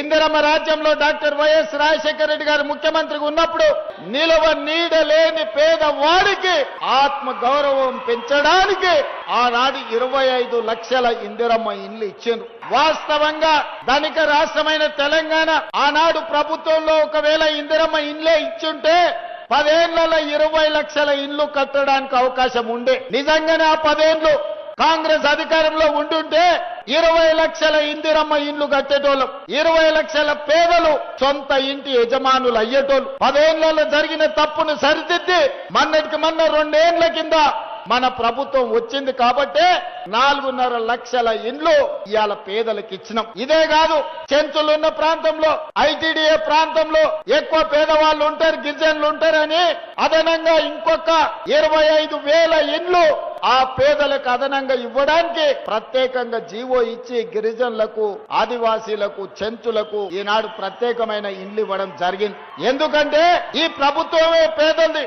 ఇందిరమ్మ రాజ్యంలో doctor YS Rajasekhara Reddy గారు ముఖ్యమంత్రిగా ఉన్నప్పుడు నిలువ నీడలేని పేదవాడికి ఆత్మ గౌరవం పెంచడానికి ఆనాడు ఇరవై ఐదు లక్షల ఇందిరమ్మ ఇండ్లు ఇచ్చిండ్రు. వాస్తవంగా ధనిక రాష్ట్రమైన తెలంగాణ ఆనాడు ప్రభుత్వంలో ఒకవేళ ఇందిరమ్మ ఇండ్లే ఇచ్చుంటే పదేళ్ళలో ఇరవై లక్షల ఇండ్లు కట్టడానికి అవకాశం ఉండే. నిజంగానే ఆ పదేళ్ళు కాంగ్రెస్ అధికారంలో ఉండుంటే ఇరవై లక్షల ఇందిరమ్మ ఇండ్లు కట్టేటోళ్ళం. ఇరవై లక్షల పేదలు సొంత ఇంటి యజమానులు అయ్యేటోళ్ళు. పదేళ్ళలో జరిగిన తప్పును సరిదిద్ది మన్నటికి మొన్న రెండేళ్ళ కింద మన ప్రభుత్వం వచ్చింది కాబట్టే నాలుగున్నర లక్షల ఇండ్లు ఇవాళ పేదలకు ఇచ్చినాం. ఇదే కాదు చెంచులున్న ప్రాంతంలో ఐటీడీఏ ప్రాంతంలో ఎక్కువ పేదవాళ్ళు ఉంటారు గిరిజనులు ఉంటారని అదనంగా ఇంకొక ఇరవై ఐదు వేల ఇండ్లు ఆ పేదలకు అదనంగా ఇవ్వడానికి ప్రత్యేకంగా జీవో ఇచ్చి గిరిజనులకు ఆదివాసీలకు చెంచులకు ఈనాడు ప్రత్యేకమైన ఇండ్లు ఇవ్వడం జరిగింది. ఎందుకంటే ఈ ప్రభుత్వమే పేదంది